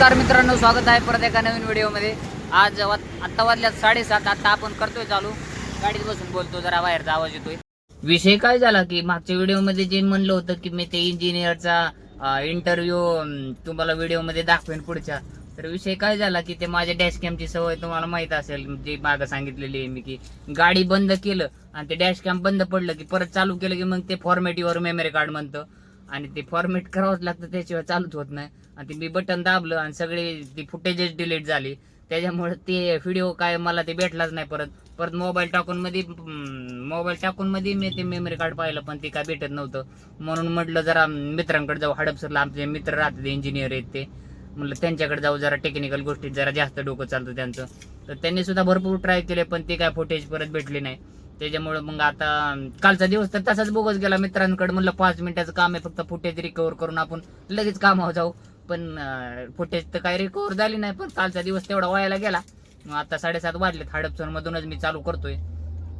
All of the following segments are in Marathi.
नमस्कार मित्रांनो स्वागत आहे परत एका नवीन व्हिडिओमध्ये. आज आत्ता वाजल्यात साडेसात आत्ता आपण करतोय चालू. गाडीत बसून बोलतो जरा बाहेरचा आवाज येतोय. विषय काय झाला की मागच्या व्हिडिओमध्ये जे म्हणलं होतं की मी ते इंजिनियरचा इंटरव्ह्यू तुम्हाला व्हिडिओमध्ये दाखवेन पुढच्या. तर विषय काय झाला की ते माझ्या डॅश कॅमची सवय तुम्हाला माहीत असेल जे मागं सांगितलेली आहे मी की गाडी बंद केलं आणि ते डॅश कॅम बंद पडलं की परत चालू केलं की मग ते फॉर्मॅटिवर मेमरी कार्ड म्हणतं. आणि ते फॉर्मेट करावंच लागतं त्याशिवाय चालूच होत नाही. आणि ते मी बटन दाबलं आणि सगळे ती फुटेजेस डिलीट झाली. त्याच्यामुळे ते व्हिडिओ काय मला ते भेटलाच नाही परत. परत मोबाईल टाकून मध्ये मोबाईल टाकून मध्ये मी ते मेमरी कार्ड पाहिलं पण ते काय भेटत नव्हतं. म्हणून म्हटलं जरा मित्रांकडे जाऊ. हडपसरला आमचे मित्र राहतात इंजिनियर आहेत ते. म्हटलं त्यांच्याकडे जाऊ जरा टेक्निकल गोष्टीत जरा जास्त डोकं चालतं त्यांचं. तर त्यांनी सुद्धा भरपूर ट्राय केले पण ते काय फुटेज परत भेटले नाही. त्याच्यामुळे मग आता कालचा दिवस तर तसाच बोगस गेला मित्रांकडे. म्हणलं पाच मिनिटाचं काम आहे फक्त फुटेज रिकवर करून आपण लगेच कामावर जाऊ. पण फुटेज तर काही रिकवर झाली नाही पण कालचा दिवस तेवढा वयाला गेला. मग आता साडेसात वाजले हडपसर मधूनच मी चालू करतोय.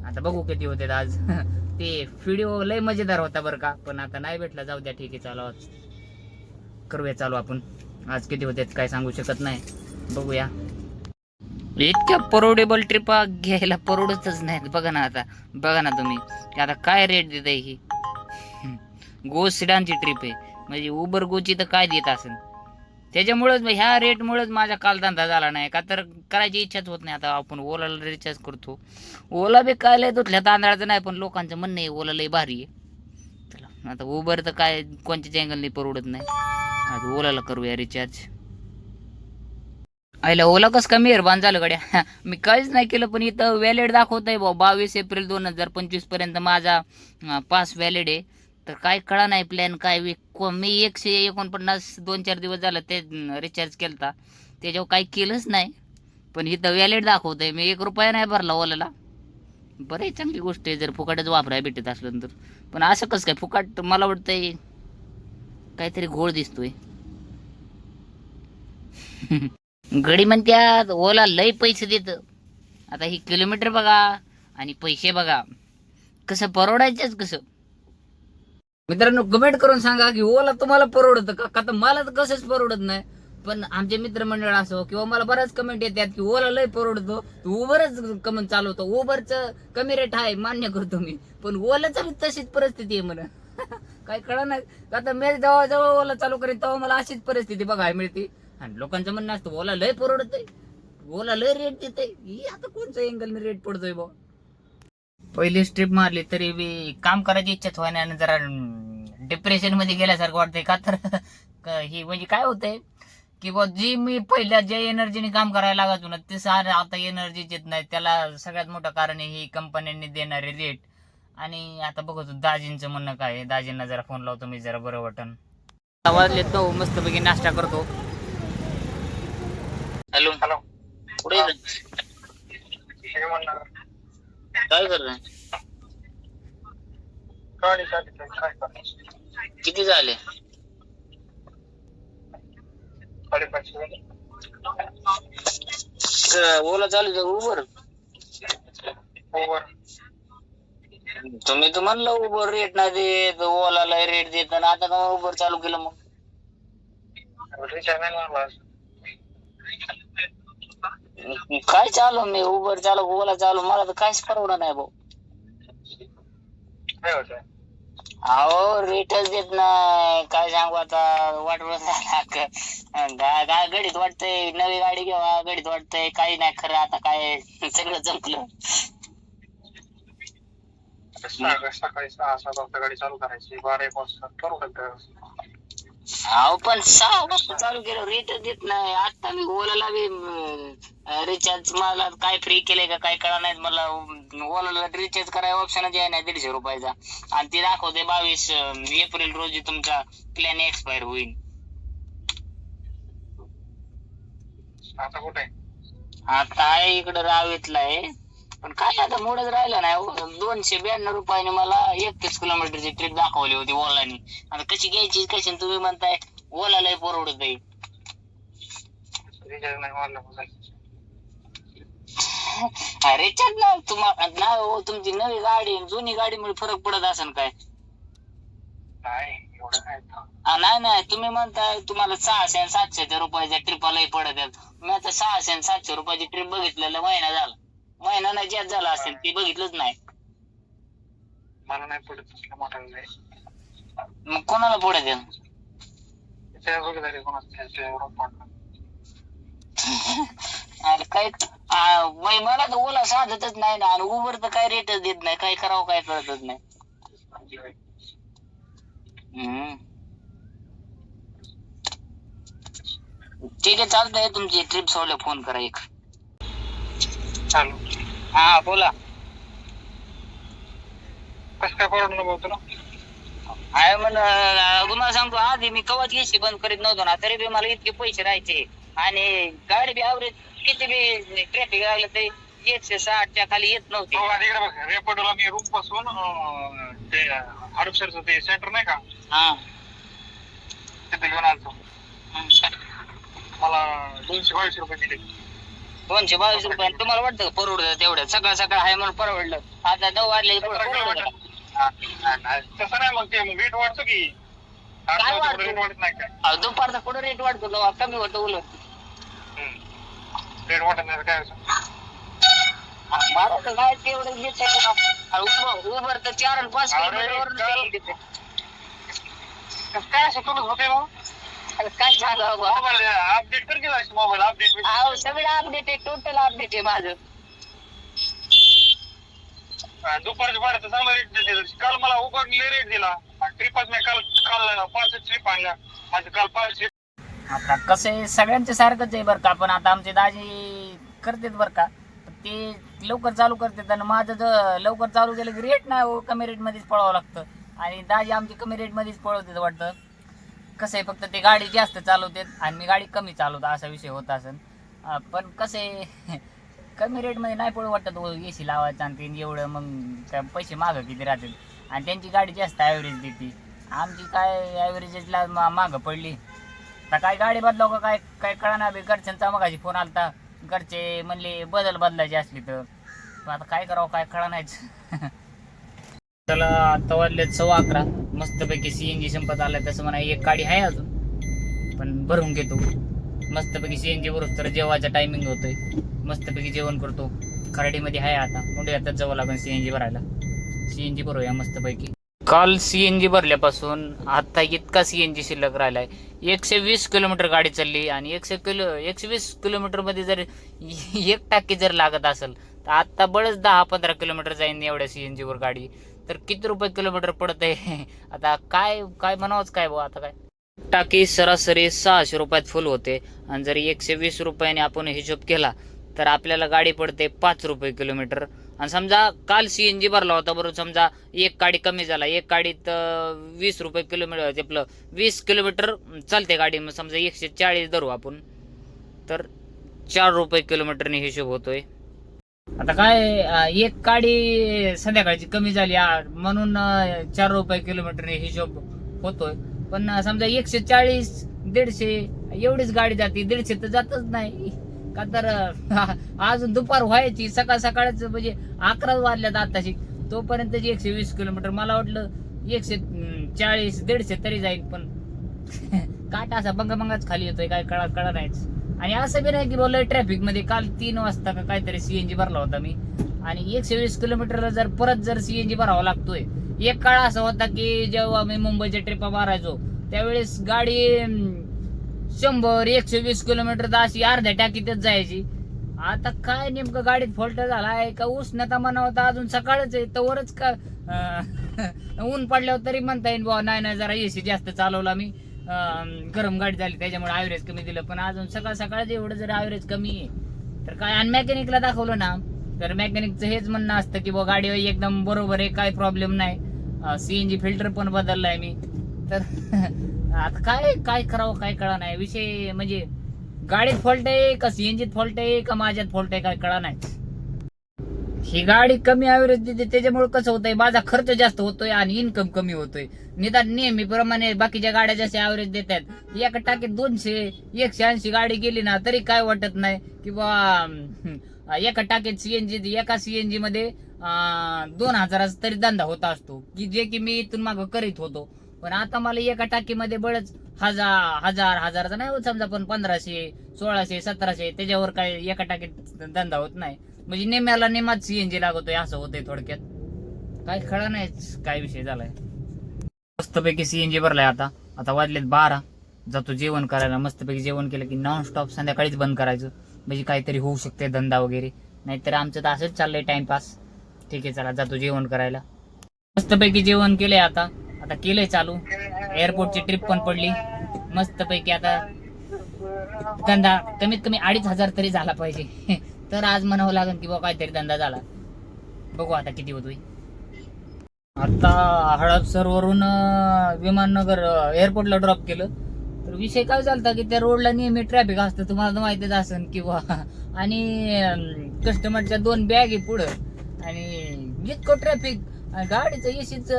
आता बघू किती होते आज. ते व्हिडिओ लय मजेदार होता बरं का पण आता नाही भेटला. जाऊ द्या ठीक आहे चालू आज. करूया चालू आपण. आज किती होते काय सांगू शकत नाही. बघूया. इतक्या परवडेबल ट्रिपा घ्यायला परवडतच नाहीत. बघा ना आता. बघा ना तुम्ही. की आता काय रेट देत आहे ही? गो सिडानची ट्रिप आहे. म्हणजे उबर गोची तर काय देत असेल? त्याच्यामुळेच मग ह्या रेटमुळेच माझा कालधंदा झाला नाही का? तर करायची इच्छाच होत नाही आता. आपण ओलाला रिचार्ज करतो. ओला बी काय लय दुधल्या तांदळाचं नाही पण लोकांचं म्हणणं आहे ओला लय भारी आहे. चला आता उबर तर काय कोणत्याच अँगलने परवडत नाही. आता ओलाला करूया रिचार्ज आईला ओला कस का मेहरबान झालं गड्या? मी काहीच नाही केलं पण इथं व्हॅलिड दाखवत आहे भाऊ बावीस एप्रिल दोन हजार पंचवीसपर्यंत माझा पास व्हॅलिड आहे. तर काय कळा नाही प्लॅन काय मी एकशे एकोणपन्नास दोन चार दिवस झालं ते रिचार्ज केलता. त्याच्यावर काही केलंच नाही. पण इथं व्हॅलिड दाखवत आहे मी एक रुपया नाही भरला ओलाला. बरं आहे चांगली गोष्ट आहे. जर फुकाटच वापराय भेटत असलं तर. पण असं कसं काय? फुकाट मला वाटतंय काहीतरी घोळ दिसतोय. गडी म्हणत्यात ओला लय पैसे देत. आता ही किलोमीटर बघा आणि पैसे बघा. कसं परवडायचंच कसं? मित्रांनो कमेंट करून सांगा की ओला तुम्हाला परवडतं का? का तर मला तर कसंच परवडत नाही. पण आमचे मित्रमंडळ असो किंवा मला बऱ्याच कमेंट येतात की ओला लय परवडतो. उबरच कमेंट चालवतो. उबरचं कमी रेट आहे मान्य करतो मी. पण ओलाचा बी तशीच परिस्थिती आहे म्हणा. काय कळा नाही का तर मी जेव्हा जेव्हा ओला चालू करेन तेव्हा मला अशीच परिस्थिती बघायला मिळते. आणि लोकांचं म्हणणं असतं ओला लय परवडतंय. ओला लय रेट देते ही आता कोणचं अँगल रेट पडतोय बा पहिली स्ट्रीप मारली तरी बी काम करायची इच्छाच व्हाय आणि जरा डिप्रेशनमध्ये गेल्यासारखं वाटतंय. का तर ही म्हणजे काय होतंय की बा जी मी पहिल्या ज्या एनर्जीने काम करायला लागायचो ना ते सारं आता एनर्जीच येत नाही. त्याला सगळ्यात मोठं कारण आहे ही कंपन्यांनी देणारे रेट आणि आता बघतो दाजींचं म्हणणं काय दाजींना जरा फोन लावतो मी जरा बरं वाटन वाजले तो मस्तपैकी नाश्ता करतो. हॅलो. हॅलो. कुठे आहे? काय करायचं किती झाले? साडेपाचशे झाले. ओला चालू आहे उबर ओव्हर तुम्ही तर म्हणलं उबर रेट नाही देत ओलाला रेट देत आणि आता का उबर चालू केलं मग? नाही मारला आज. काय चालू मी? उबर चालू ओला चालू मला तर काहीच परवडा नाही भाऊ. काय अहो रेटच देत नाही. काय सांगू आता? वाटवत काय गडीत वाटतंय. नवी गाडी घ्यावा गडीत वाटतंय. काही नाही खरं आता काय सगळं जमलं. सकाळी सहा सात वाजता गाडी चालू करायची. बारा एक वाजता परवडत अहो पण सहा वाजता चालू केलं. रेटच देत नाही. आता मी ओलाला बी रिचार्ज मला काय फ्री केलंय का काय कळा नाही मला ओलाला रिचार्ज करायला ऑप्शनच आहे नाही दीडशे रुपयाचा. आणि ते दाखवते बावीस एप्रिल रोजी तुमचा प्लॅन एक्सपायर होईल. आता कुठे आता आहे इकडं रावेतला आहे. पण काय आता मोडच राहिलं नाही. दोनशे ब्याण्णव रुपयाने मला एकतीस किलोमीटरची ट्रिप दाखवली होती ओलानी. आता कशी घ्यायची कशी तुम्ही म्हणताय ओला लय परवडत आहे. रिचार्ज ना तुम्हाला हो तुमची नवी गाडी जुनी गाडीमुळे फरक पडत असेल काय? नाही नाही तुम्ही म्हणताय तुम्हाला सहाशे आणि सातशे रुपयाच्या ट्रिपालाही पडत आहेत. मी आता सहाशे आणि सातशे रुपयाची ट्रिप बघितलेला महिना झाला. महिना नाही जास्त झाला असेल ती बघितलंच नाही. मला नाही पडत तसलं मोठं नाही मग कोणाला कोणाचं एवढं पडलं. अरे काय आ, बाई, मला तर ओला साधतच नाही ना आणि उबर तर काय रेटच देत नाही काय करावं काय कळतच नाही. हम्म. ठीक आहे चालतंय तुमची ट्रिप सोडले फोन करा एक. चालू. हा बोला. कसं काय परवडलं भाऊ तुला? आहे म्हण तुम्हाला सांगतो आधी मी कवच एसी बंद करीत नव्हतो ना तरी बी मला इतके पैसे राहायचे. आणि गाडी बी आवरेज किती बी ट्रॅफिक लागलं तरी एकशे साठच्या खाली येत नव्हती. इकडे बघ रेपडोला मी रूमपासून अं, ते हडपसरचं ते सेंटर नाही का? हा. तिथे घेऊन आलतो. हम्म. मला दोनशे बावीस रुपये दिले. दोनशे बावीस रुपये आणि तुम्हाला वाटतं का परवडतं तेवढं? सकाळ सकाळ आहे म्हणून परवडलं. आता नऊ वाजले की तसं का? वाटत? तसं नाही मग ते वेट वाढतो की. काय वाढतो? रेट वाढत नाही काय अहो, दुपारचा कुठं रेट वाढतो? तेव्हा कमी होतो उलट. रेट वाढत नाही तर काय? मला तर काय तेवढं घेत उबर तर चार आणि पाच अरे, किलोमीटरवरून काल- तेल घेते. कसं काय असं तुला होते अरे काय सांगा मोबाईल अपडेट कर केला मोबाईल अपडेट अहो सगळं अपडेट आहे टोटल अपडेट आहे माझं. दुपारच्या भाड्याचं चांगला रेट दिला. काल मला उघडले रेट दिला. ट्रिपच मी काल काल पाच ट्रिप आणल्या. माझे काल पाच आता कसं आहे सगळ्यांचं सारखंच आहे बरं का पण आता आमचे दाजी करतात बरं का. पण ते लवकर चालू करतात आणि माझं जर लवकर चालू केलं की रेट नाही हो कमी रेटमध्येच पळावं लागतं. आणि दाजी आमची कमी रेटमध्येच पळवतात वाटतं. कसं आहे फक्त ते गाडी जास्त चालवतात आणि मी गाडी कमी चालवतो असा विषय होता असेल पण कसं आहे कमी रेटमध्ये नाही पडू वाटत ए सी लावायचं आणि ते एवढं मग त्या पैसे मागं किती राहतात आणि त्यांची गाडी जास्त ॲव्हरेज देते. आमची काय ॲव्हरेजला मागं पडली. आता काय गाडी बदलाव का काय काय कळणार बी घरच्यांचा मगाशी फोन आलता. घरचे म्हणले बदल बदलायची असली तर. आता काय करावं काय कळा नाहीच त्याला आता वाजले सव्वा अकरा मस्तपैकी सी एन जी संपत आलाय तसं म्हणा एक गाडी आहे अजून. पण भरून घेतो. मस्तपैकी सी एन जी भरून तर जेवायचा टायमिंग होतोय. मस्तपैकी जेवण करतो. खराडीमध्ये आहे आता. मुंडे आता जवळ लागेल सी एन जी भरायला. सी एन जी भरूया मस्तपैकी. काल सी एन जी भरल्यापासून आता इतका सी एन जी शिल्लक राहिलाय. एकशे वीस किलोमीटर गाडी चालली आणि एकशे किलो एकशे वीस किलोमीटरमध्ये जर एक टाकी जर लागत असेल तर आत्ता बळच दहा पंधरा किलोमीटर जाईन एवढ्या सी एन जीवर गाडी. तर किती रुपये किलोमीटर पडत? आहे आता काय काय म्हणावंच काय भाऊ आता काय? टाकी सरासरी सहाशे रुपयात फुल होते. आणि जर एकशे वीस रुपयाने आपण हिशोब केला तर आपल्याला गाडी पडते पाच रुपये किलोमीटर आणि समजा काल सी एन जी भरला होता बरोबर समजा एक गाडी कमी झाला एक गाडीत वीस रुपये किलोमीटर आपलं. वीस किलोमीटर चालते गाडी मग समजा एकशे चाळीस धरू आपण तर चार रुपये किलोमीटरने हिशोब होतोय. आता काय एक गाडी संध्याकाळची कमी झाली म्हणून चार रुपये किलोमीटर हिशोब होतोय. पण समजा एकशे चाळीस दीडशे एवढीच गाडी जाते दीडशे तर जातच नाही. का तर अजून दुपार व्हायची सकाळ सकाळच म्हणजे अकरा वाजल्यात आताशी. तोपर्यंत एकशे वीस किलोमीटर मला वाटलं एकशे चाळीस दीडशे तरी जाईल पण काटा असा बंगा बंगाच खाली येतोय काय कळा कळा नाहीच. आणि असं बी नाही की बोललोय ट्रॅफिकमध्ये काल तीन वाजता का काहीतरी सीएनजी भरला होता मी. आणि एकशे वीस किलोमीटरला जर परत जर सीएनजी भरावा लागतोय एक काळ असा होता की जेव्हा मी मुंबईच्या ट्रिपा मारायचो त्यावेळेस गाडी शंभर एकशे वीस किलोमीटर तर अशी अर्ध्या टाकीतच जायची. आता काय नेमकं गाडीत फॉल्ट झाला आहे का उष्णता म्हणावं होता अजून सकाळच आहे तवरच का ऊन पडल्यावर तरी म्हणता येईल बुवा नाही नाही जरा एसी जास्त चालवला मी. गरम गाडी झाली त्याच्यामुळे ॲव्हरेज कमी दिलं. पण अजून सकाळ सकाळ एवढं जर ॲव्हरेज कमी आहे तर काय आणि मेकॅनिकला दाखवलं ना तर मेकॅनिकचं हेच म्हणणं असतं की बुवा गाडी एकदम बरोबर आहे काय प्रॉब्लेम नाही. सीएनजी फिल्टर पण बदललाय मी. तर आता काय काय करावं काय कळा नाही. विषय म्हणजे गाडीत फॉल्ट आहे का सीएनजीत फॉल्ट आहे का माझ्यात फॉल्ट आहे काय कळा नाही. ही गाडी कमी ॲव्हरेज देते त्याच्यामुळे कसं होतंय माझा खर्च जास्त होतोय आणि इन्कम कमी होतोय. निदान नेहमीप्रमाणे बाकीच्या गाड्या जसे ॲव्हरेज देतात एका टाकीत दोनशे एकशे ऐंशी गाडी गेली ना तरी काय वाटत नाही की किंवा एका टाकीत सीएनजी एका सीएनजी मध्ये दोन हजाराचा तरी धंदा होता असतो की जे की मी इथून मागं करीत होतो. पण आता मला एका टाकीमध्ये बळच हजार हजार हजाराचा नाही होत समजा पण पंधराशे सोळाशे सतराशे त्याच्यावर काय एका टाकीत धंदा होत नाही. म्हणजे नेम्याला नेमाच सीएनजी लागतोय असं होतंय थोडक्यात. काय खळा नाही काय विषय झालाय. मस्तपैकी सीएनजी भरलाय आता. आता वाजलेत बारा. जातो जेवण करायला. मस्तपैकी जेवण केलं की नॉन स्टॉप संध्याकाळीच बंद करायचं. म्हणजे काहीतरी होऊ शकते धंदा वगैरे. नाहीतर आमचं तर असंच चाललंय टाइमपास. ठीक आहे चला जातो जेवण करायला. मस्तपैकी जेवण केलंय आता. आता केलंय चालू. एअरपोर्टची ट्रिप पण पडली. मस्तपैकी आता धंदा कमीत कमी अडीच हजार तरी झाला पाहिजे. तर आज म्हणावं लागेल की बाबा काहीतरी धंदा झाला. बघू आता किती होतोय. आता हडपसरवरून वरून विमाननगर एअरपोर्टला ड्रॉप केलं. तर विषय काय चालता की त्या रोडला नेहमी ट्रॅफिक असतं. तुम्हाला तर माहितीच असेल किंवा आणि कस्टमरच्या दोन बॅग आहे पुढं. आणि जितकं ट्रॅफिक गाडीचं एसीच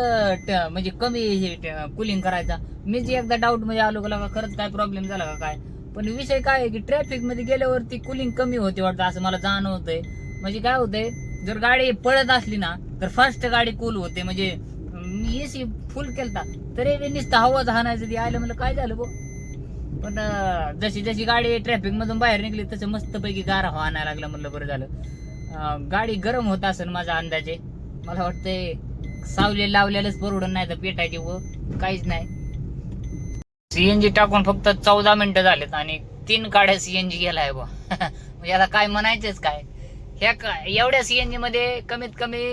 म्हणजे कमी हे कुलिंग करायचा. मीच एकदा डाऊटमध्ये आलो का खरंच काय प्रॉब्लेम झाला का काय? पण विषय काय आहे की ट्रॅफिकमध्ये गेल्यावरती कुलिंग कमी होते वाटतं असं मला जाणवतंय. म्हणजे काय होतंय जर गाडी पळत असली ना तर फास्ट गाडी कूल होते. म्हणजे मी एसी फुल केलता तरी मी नुसतं हवा हाणायचं ती आलं म्हणलं काय झालं बो? पण जशी जशी गाडी ट्रॅफिक मधून बाहेर निघली तसं मस्तपैकी गारा हवा आणायला लागला म्हणलं बरं झालं. गाडी गरम होत असेल माझा अंदाजे. मला वाटतंय सावले लावलेलंच परवडून नाही तर पेटायचे व काहीच नाही. सीएनजी टाकून फक्त चौदा मिनिटं झालेत आणि तीन गाड्या सीएनजी गेलाय बा म्हणजे आता काय म्हणायचंच काय? ह्या एवढ्या सीएनजी मध्ये कमीत कमी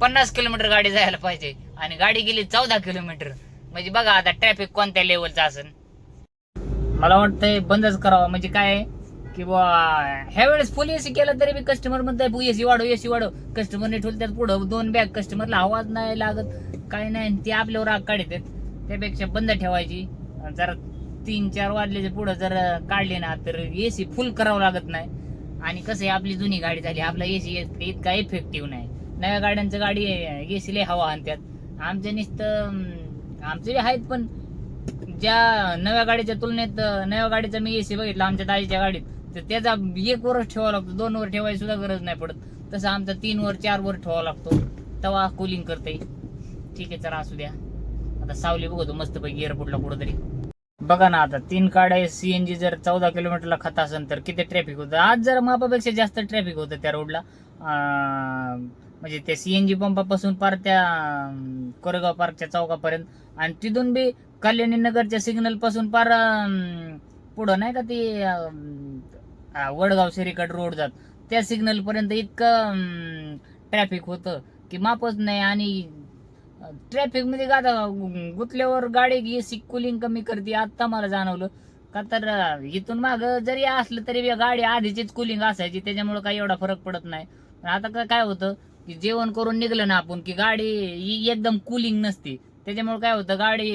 पन्नास किलोमीटर गाडी जायला पाहिजे आणि गाडी गेली चौदा किलोमीटर. म्हणजे बघा आता ट्रॅफिक कोणत्या लेवलचा असेल मला वाटतंय बंदच करावा. म्हणजे काय? की बा ह्या वेळेस फुल एसी केलं तरी बी कस्टमर म्हणताय एसी वाढव एसी वाढव. कस्टमरने ठेवलं पुढं दोन बॅग कस्टमरला आवाज नाही लागत काय नाही. ते आपल्यावर आग काढतात त्यापेक्षा बंद ठेवायची. जरा तीन चार वाजल्याच्या पुढं जर काढले ना तर एसी फुल करावं लागत नाही. आणि कसं आहे आपली जुनी गाडी झाली आपला एसी इतका इफेक्टिव्ह नाही. नव्या गाड्यांचं गाडी एसी लय हवा आणतात आमच्या नुसतं आमचे आहेत पण ज्या नव्या गाडीच्या तुलनेत नव्या गाडीचा मी एसी बघितला आमच्या ताईच्या गाडीत तर त्याचा एक वरच ठेवावा लागतो दोन वर ठेवायची सुद्धा गरज नाही पडत. तसं आमचा तीन वर चार वर ठेवावा लागतो. तवा कुलिंग करते ठीक आहे चला असू द्या. आता सावली बघतो मस्तपैकी एअरपोर्टला कुठंतरी. बघा ना आता तीन गाड्या सीएनजी जर चौदा किलोमीटरला खात असेल तर किती ट्रॅफिक होतं? आज जर मापापेक्षा जास्त ट्रॅफिक होतं त्या रोडला म्हणजे त्या सीएनजी पंपापासून पार त्या कोरेगाव पार्कच्या चौकापर्यंत आणि तिथून बी कल्याणी नगरच्या सिग्नलपासून पार पुढं नाही का ते वडगाव शेरीकड रोड जात. त्या सिग्नल पर्यंत इतकं ट्रॅफिक होतं की मापच नाही आणि ट्रॅफिकमध्ये गाता गुतल्यावर गाडी एसी कुलिंग कमी करते आता मला जाणवलं. का तर इथून माग जरी असलं तरी गाडी आधीचीच कुलिंग असायची त्याच्यामुळे काही एवढा फरक पडत नाही. पण आता काय होतं की जेवण करून निघलं ना आपण की गाडी ही एकदम कुलिंग नसते. त्याच्यामुळे काय होतं गाडी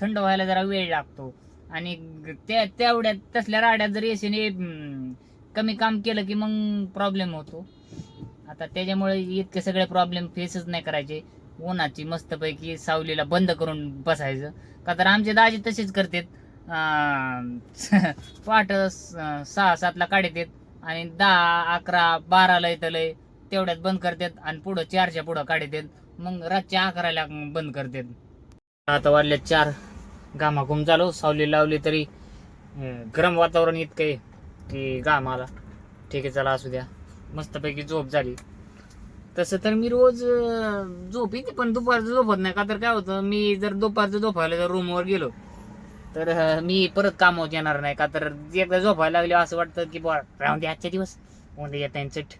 थंड व्हायला जरा वेळ लागतो. आणि त्या तेवढ्यात तसल्या राड्यात जर एसीने कमी काम केलं की मग प्रॉब्लेम होतो. आता त्याच्यामुळे इतके सगळे प्रॉब्लेम फेसच नाही करायचे. उन्हाची मस्तपैकी सावलीला बंद करून बसायचं. का तर आमचे दाजी तसेच करतात. पाठ सहा सातला काढत आणि दहा अकरा बाराला येतं लय तेवढ्यात बंद करतात आणि पुढं चारच्या पुढं काढतात. मग रातच्या अकराला बंद करतात. आता वाजले चार. घामाघूम झालो. सावली लावली तरी गरम वातावरण इतकं आहे की घाम आला. ठीक आहे चला असू द्या. मस्तपैकी झोप झाली. तसं तर मी रोज झोप येते पण दुपारचं झोपत नाही. का तर काय होतं मी जर दुपारचं झोपायला जर रूमवर गेलो तर मी परत कामावर येणार नाही. का तर एकदा झोपायला लागले असं वाटतं की बा राहून दे आजच्या दिवस. उद्या येत येईल चट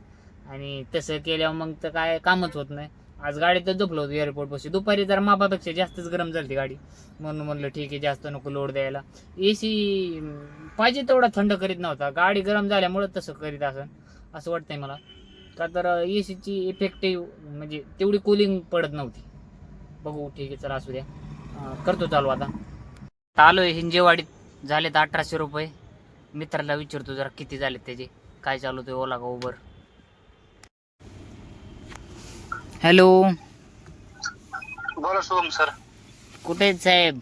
आणि तसं केल्यावर मग तर काय कामच होत नाही. आज गाडीतच झोपलो होतो एअरपोर्ट पाशी. दुपारी जर मापापेक्षा जास्तच गरम झाली गाडी. म्हणून म्हणलं ठीक आहे जास्त नको लोड द्यायला. ए सी पाहिजे तेवढा थंड करीत नव्हता. गाडी गरम झाल्यामुळं तसं करीत असं असं वाटतंय मला. का तर एसीची इफेक्टिव्ह म्हणजे तेवढी कुलिंग पडत नव्हती. बघू ठीक आहे चला असू द्या. करतो चालू आता. आलोय हिंजेवाडीत झालेत अठराशे रुपये. मित्राला विचारतो जरा किती झालेत त्याचे. काय चालू ते ओला का उबर हॅलो बोला शुभम सर कुठे आहेत साहेब?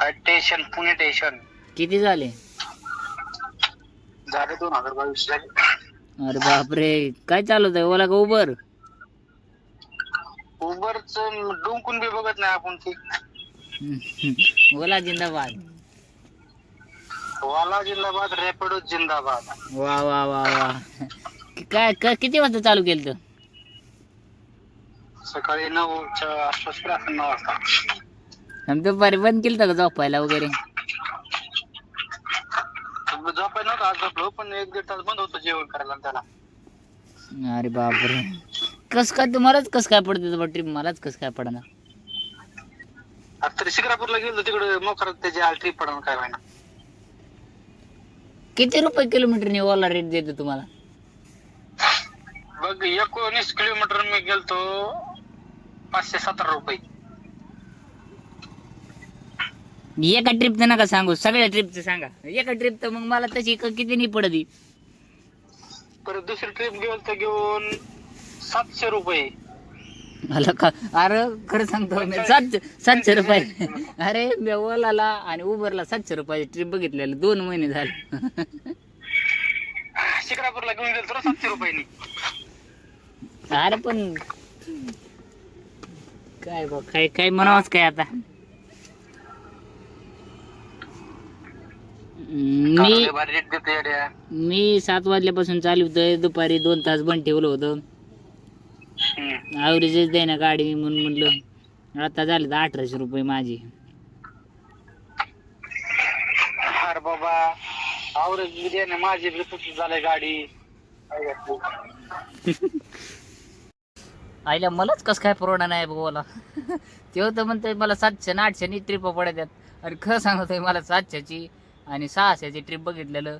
स्टेशन पुणे स्टेशन किती झाले? झाले दोन हजार बावीस झाले अरे बापरे काय चालवत आहे ओला का उबर? उबरच डुंकून बी बघत नाही आपण ती. ओला जिंदाबाद. वाला जिंदाबाद रॅपिडो जिंदाबाद. वा वा वा वा. काय किती वाजता चालू केलं तर सकाळी नऊच्या आसपास नऊ वाजता. दुपारी बंद केलं का झोपायला वगैरे? झोपाय नव्हतं आज झोपलो पण एक दीड तास बंद होतो जेवण करायला आणि त्याला. अरे बापरे. कस काय तुम्हालाच कस काय पडते ट्रिप मलाच कस काय पडणार? आता तरी शिक्रापूरला गेलो तिकडे मोखरात त्याची आल ट्रिप पडून काय व्हायना किती रुपये किलोमीटरने ओला रेट देतो तुम्हाला? बघ एकोणीस किलोमीटर मी गेलतो पाचशे सतरा रुपये. एका ट्रिपचं नका सांगू सगळ्या ट्रिपचं सांगा. एका ट्रिप तर मग मला तशी किती नाही पडत. परत दुसरी ट्रिप गेलो तर घेऊन सातशे रुपये. मला का अरे खरं सांगतो मी सातशे सातशे रुपये. अरे मी ओलाला आणि उबरला सातशे रुपयाची ट्रिप बघितलेलं दोन महिने झाले. शिक्रापूरला घेऊन गेलो तर सातशे रुपयांनी अरे पण काय बा काय काय म्हणावंच काय आता? मी. मी सात वाजल्यापासून चालू होतं. दुपारी दोन तास बंद ठेवलं होतं. हम्म. ॲव्हरेजच द्यायना गाडी म्हणून म्हणलं आता झाले तर अठराशे रुपये माझे. अरे बाबा आवरेज दे ना माझी झालंय गाडी? आईला मलाच कसं काय परवडा नाही बोला. तेव्हा तर म्हणतोय मला सातशे आणि आठशेनी ट्रिप पडतात आणि खरं सांगतोय मला सातशेची आणि सहाशेची ट्रिप बघितलेलं.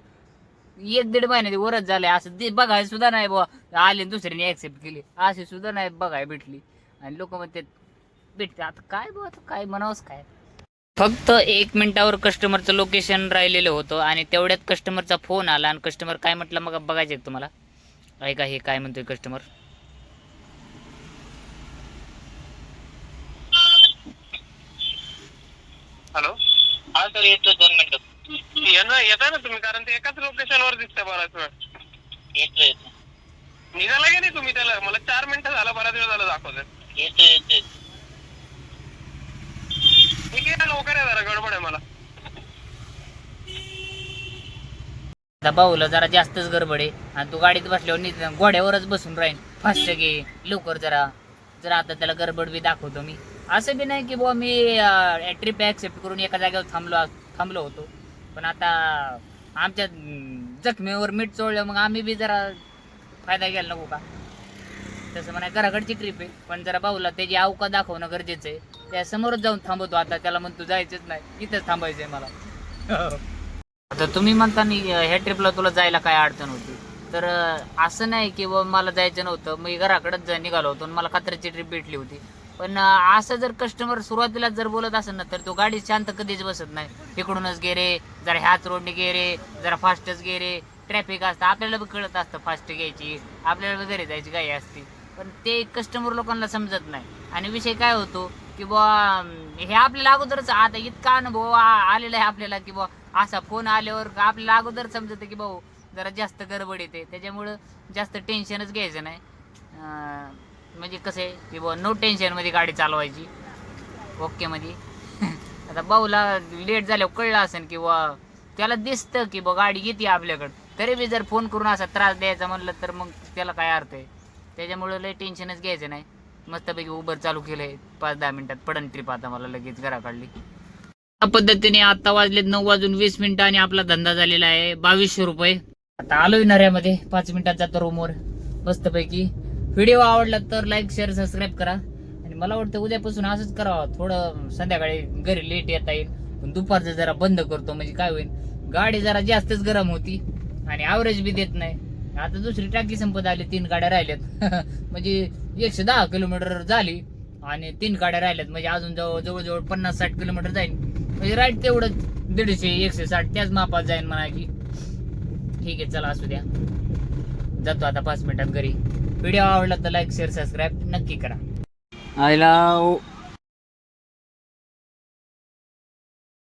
एक दीड महिन्याची वरच झाले असं ते बघायला सुद्धा नाही बुवा. आले आणि दुसऱ्याने ऍक्सेप्ट केली. अशी सुद्धा नाही बघायला भेटली. आणि लोक म्हणते भेटते. आता काय बुवा? आता काय म्हणावंच काय? फक्त एक मिनिटावर कस्टमरचं लोकेशन राहिलेलं होतं आणि तेवढ्यात कस्टमरचा फोन आला आणि कस्टमर काय म्हटलं मग बघायचं तुम्हाला? ऐका हे काय म्हणतोय कस्टमर हॅलो हा सर येतो दोन मिनिटं. येणं येता ना तुम्ही कारण ते एकाच लोकेशन वर दिसतंय बराच वेळ. येतो येतो. निघाला की नाही तुम्ही त्याला? मला चार मिनिटं झाला बराच वेळ झाला दाखवत येतो येतो ठीक आहे लवकर आहे जरा गडबड आहे मला. आता भाऊला जरा जास्तच गडबड आहे. आणि तू गाडीत बसल्यावर नी- घोड्यावरच बसून राहीन. फास्ट घे लवकर जरा. जरा आता त्याला गडबड बी दाखवतो मी. असं बी नाही की बुवा मी ट्रिप ऍक्सेप्ट करून एका जागेवर थांबलो थांबलो होतो. पण आता आमच्या जखमेवर मीठ चोळलं मग आम्ही बी जरा फायदा घ्यायला नको का? तसं म्हणा घराकडची ट्रिप आहे पण जरा भाऊला त्याची अवका दाखवणं गरजेचं आहे. त्या समोरच जाऊन थांबवतो आता त्याला म्हणतो जायचंच नाही इथंच थांबायचं आहे मला. आता तुम्ही म्हणता ह्या ट्रिपला तुला जायला काय अडचण होती? तर असं नाही की बाबा मला जायचं नव्हतं मी घराकडेच जा- निघालो होतो आणि मला खात्र्याची ट्रिप भेटली होती. पण असं जर कस्टमर सुरुवातीला जर बोलत असेल ना तर तो गाडी शांत कधीच बसत नाही. इकडूनच गे रे जरा ह्याच रोडने गे रे जरा फास्टच गे रे. ट्रॅफिक असतं आपल्याला बी कळत असतं फास्ट घ्यायची आपल्याला बी घरी जायची गाई असते. पण ते कस्टमर लोकांना समजत नाही. आणि विषय काय होतो की बुवा हे आपल्याला अगोदरच आता इतका अनुभव आ- आलेला आहे आपल्याला की बुवा असा फोन आल्यावर आपल्याला अगोदर समजतं की भाऊ जरा जास्त गडबड येते. त्याच्यामुळं जास्त टेन्शनच घ्यायचं नाही. म्हणजे कसं आहे की बुवा नो टेन्शनमध्ये गाडी चालवायची. ओके मध्ये. आता भाऊला लेट झाल्यावर कळलं असेल की बुवा त्याला दिसतं की बुवा गाडी येते आपल्याकडं. तरी बी जर फोन करून असा त्रास द्यायचा म्हणलं तर मग त्याला काय अर्थ आहे? त्याच्यामुळं लय टेन्शनच घ्यायचं नाही. मस्तपैकी उबर चालू केलंय. पाच दहा मिनिटात पडन ट्रिप आता मला लगेच घरा काढली. पद्धतीने आता वाजलेत नऊ वाजून वीस मिनिटं आणि आपला धंदा झालेला आहे. बावीसशे रुपये. आता आलो नऱ्यामध्ये. पाच मिनिटात जातो रूमवर मस्तपैकी. व्हिडिओ आवडला तर लाईक शेअर सबस्क्राईब करा. आणि मला वाटतं उद्यापासून असंच करावं. थोडं संध्याकाळी घरी लेट येता येईल. पण दुपारचं जरा बंद करतो म्हणजे काय होईल? गाडी जरा जास्तच गरम होती आणि ॲव्हरेज बी देत नाही. आता दुसरी टाकी संपत आली तीन गाड्या राहिल्यात. म्हणजे एकशे दहा किलोमीटर झाली आणि तीन गाड्या राहिल्यात. म्हणजे अजून जवळ जवळजवळ पन्नास साठ किलोमीटर जाईल म्हणजे राईट तेवढं दीडशे एकशे साठ त्याच मापात जाईल म्हणा की ठीक आहे चला असू द्या. जातो आता पाच मिनिटात घरी. व्हिडिओ आवडला तर लाईक शेअर सबस्क्राईब नक्की करा आईला